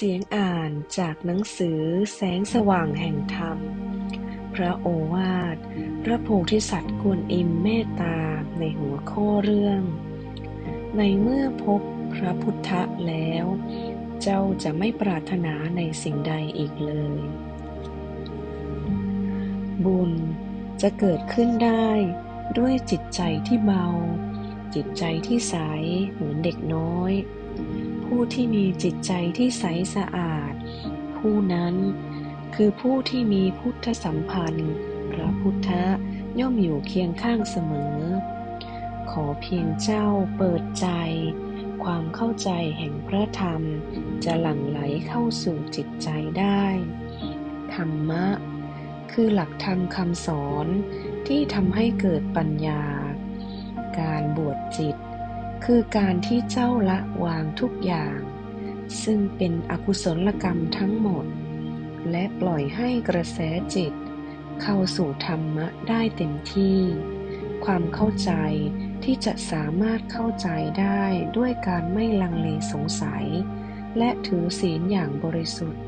เสียงอ่านจากหนังสือแสงสว่างแห่งธรรม พระโอวาท พระโพธิสัตว์กวนอิมเมตตาในหัวข้อเรื่อง ในเมื่อพบพระพุทธแล้ว เจ้าจะไม่ปรารถนาในสิ่งใดอีกเลย บุญจะเกิดขึ้นได้ด้วยจิตใจที่เบา จิตใจที่ใสเหมือนเด็กน้อย ผู้ที่มีจิตใจที่ใสสะอาด ผู้นั้นคือผู้ที่มีพุทธสัมพันธ์ พระพุทธย่อมอยู่เคียงข้างเสมอ ขอเพียงเจ้าเปิดใจ ความเข้าใจแห่งพระธรรม จะหลั่งไหลเข้าสู่จิตใจได้ ธรรมะ คือหลักธรรมคำสอนที่ทำให้เกิดปัญญา การบวชจิต คือการที่เจ้าละวางทุกอย่าง ซึ่งเป็นอกุศลกรรมทั้งหมด และปล่อยให้กระแสจิต เข้าสู่ธรรมะได้เต็มที่ ความเข้าใจที่จะสามารถเข้าใจได้ด้วยการไม่ลังเลสงสัย และถือศีลอย่างบริสุทธิ์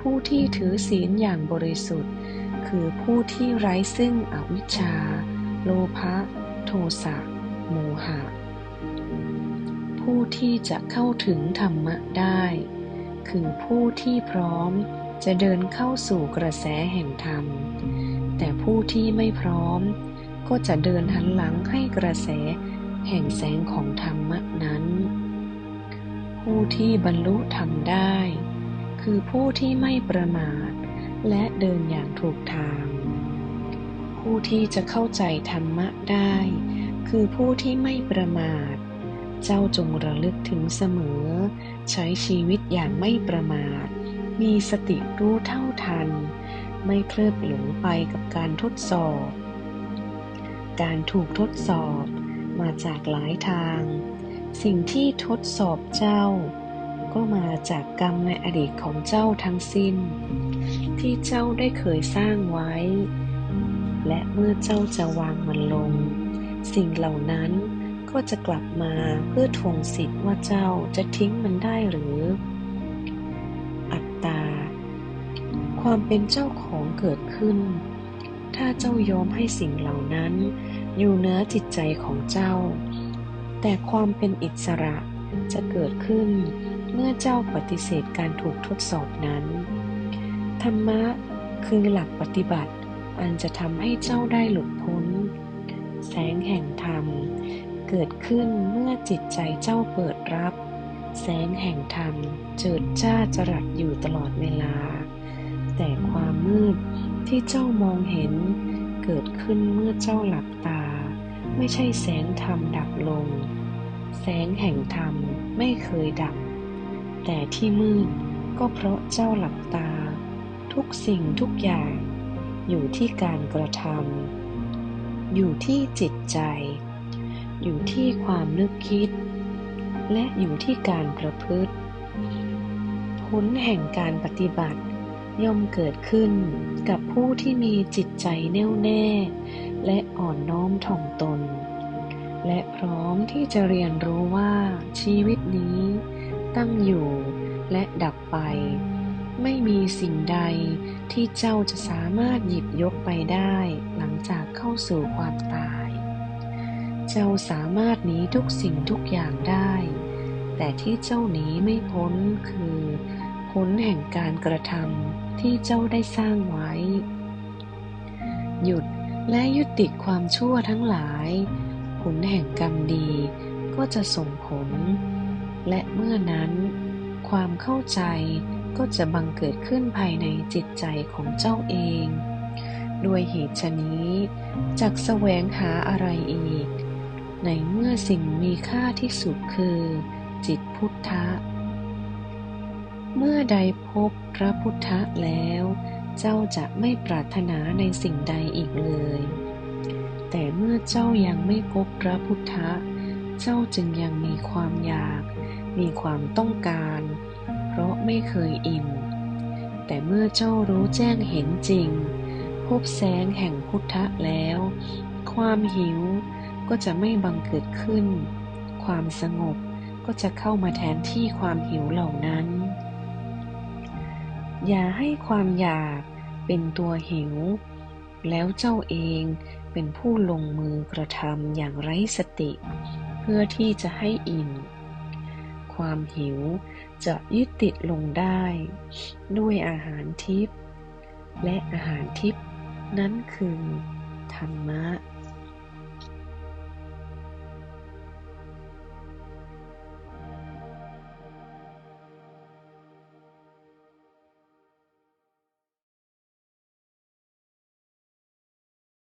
ผู้ที่ถือศีลอย่างบริสุทธิ์ คือผู้ที่ไร้ซึ่งอวิชชา โลภะ โทสะ โมหะ ผู้ที่จะเข้าถึงธรรมะได้ คือผู้ที่พร้อมจะเดินเข้าสู่กระแสแห่งธรรม แต่ผู้ที่ไม่พร้อม ก็จะเดินหันหลังให้กระแสแห่งแสงของธรรมะนั้น ผู้ที่บรรลุธรรมได้ คือผู้ที่ไม่ประมาท และเดินอย่างถูกทาง ผู้ที่จะเข้าใจธรรมะได้ คือผู้ที่ไม่ประมาท เจ้าจงระลึกถึงเสมอ ใช้ชีวิตอย่างไม่ประมาท มีสติรู้เท่าทัน ไม่เพลิดหลงไปกับการทดสอบ การถูกทดสอบมาจากหลายทาง สิ่งที่ทดสอบเจ้า ก็มาจากกรรมในอดีตของเจ้าทั้งสิ้น ที่เจ้าได้เคยสร้างไว้ และเมื่อเจ้าจะวางมันลง สิ่งเหล่านั้นก็จะกลับมาเพื่อทวงสิทธิ์ว่าเจ้าจะทิ้งมันได้หรือ อัตตา ความเป็นเจ้าของเกิดขึ้น ถ้าเจ้ายอมให้สิ่งเหล่านั้น อยู่เนื้อจิตใจของเจ้า แต่ความเป็นอิสระจะเกิดขึ้นเมื่อเจ้าปฏิเสธการถูกทดสอบนั้น ธรรมะคือหลักปฏิบัติอันจะทำให้เจ้าได้หลุดพ้น แสงแห่งธรรม เกิดขึ้นเมื่อจิตใจเจ้าเปิดรับ แสงแห่งธรรมเจิดจ้าจรัสอยู่ตลอดเวลา แต่ความมืดที่เจ้ามองเห็น เกิดขึ้นเมื่อเจ้าหลับตา ไม่ใช่แสงธรรมดับลง แสงแห่งธรรมไม่เคยดับ แต่ที่มืดก็เพราะเจ้าหลับตา ทุกสิ่งทุกอย่างอยู่ที่การกระทำ อยู่ที่จิตใจ อยู่ที่ความนึกคิด และอยู่ที่การประพฤติ ผลแห่งการปฏิบัติย่อมเกิดขึ้นกับผู้ที่มีจิตใจแน่วแน่ และอ่อนน้อมถ่อมตน และพร้อมที่จะเรียนรู้ว่าชีวิตนี้ตั้งอยู่และดับไป ไม่มีสิ่งใดที่เจ้าจะสามารถหยิบยกไปได้หลังจาก เข้าสู่ความตาย เจ้าสามารถหนีทุกสิ่งทุกอย่างได้ แต่ที่เจ้าหนีไม่พ้นคือ ผลแห่งการกระทำที่เจ้าได้สร้างไว้ หยุดและยุติความชั่วทั้งหลาย ผลแห่งกรรมดีก็จะส่งผล และเมื่อนั้น ความเข้าใจก็จะบังเกิดขึ้นภายในจิตใจของเจ้าเอง ด้วยเหตุชนี้จักแสวงหาอะไรอีก ในเมื่อสิ่งมีค่าที่สุดคือ จิตพุทธะ เมื่อใดพบพระพุทธะแล้ว เจ้าจะไม่ปรารถนาในสิ่งใดอีกเลย แต่เมื่อเจ้ายังไม่พบพระพุทธะ เจ้าจึงยังมีความอยาก มีความต้องการ เพราะไม่เคยอิ่ม แต่เมื่อเจ้ารู้แจ้งเห็นจริง พบแสงแห่งพุทธะแล้ว ความหิวก็จะไม่บังเกิดขึ้น ความสงบก็จะเข้ามาแทนที่ความหิวเหล่านั้น อย่าให้ความอยากเป็นตัวหิว แล้วเจ้าเองเป็นผู้ลงมือกระทำอย่างไร้สติ เพื่อที่จะให้อิ่ม ความหิวจะยึดติดลงได้ ด้วยอาหารทิพย์และอาหารทิพย์ นั้นคือธรรมะ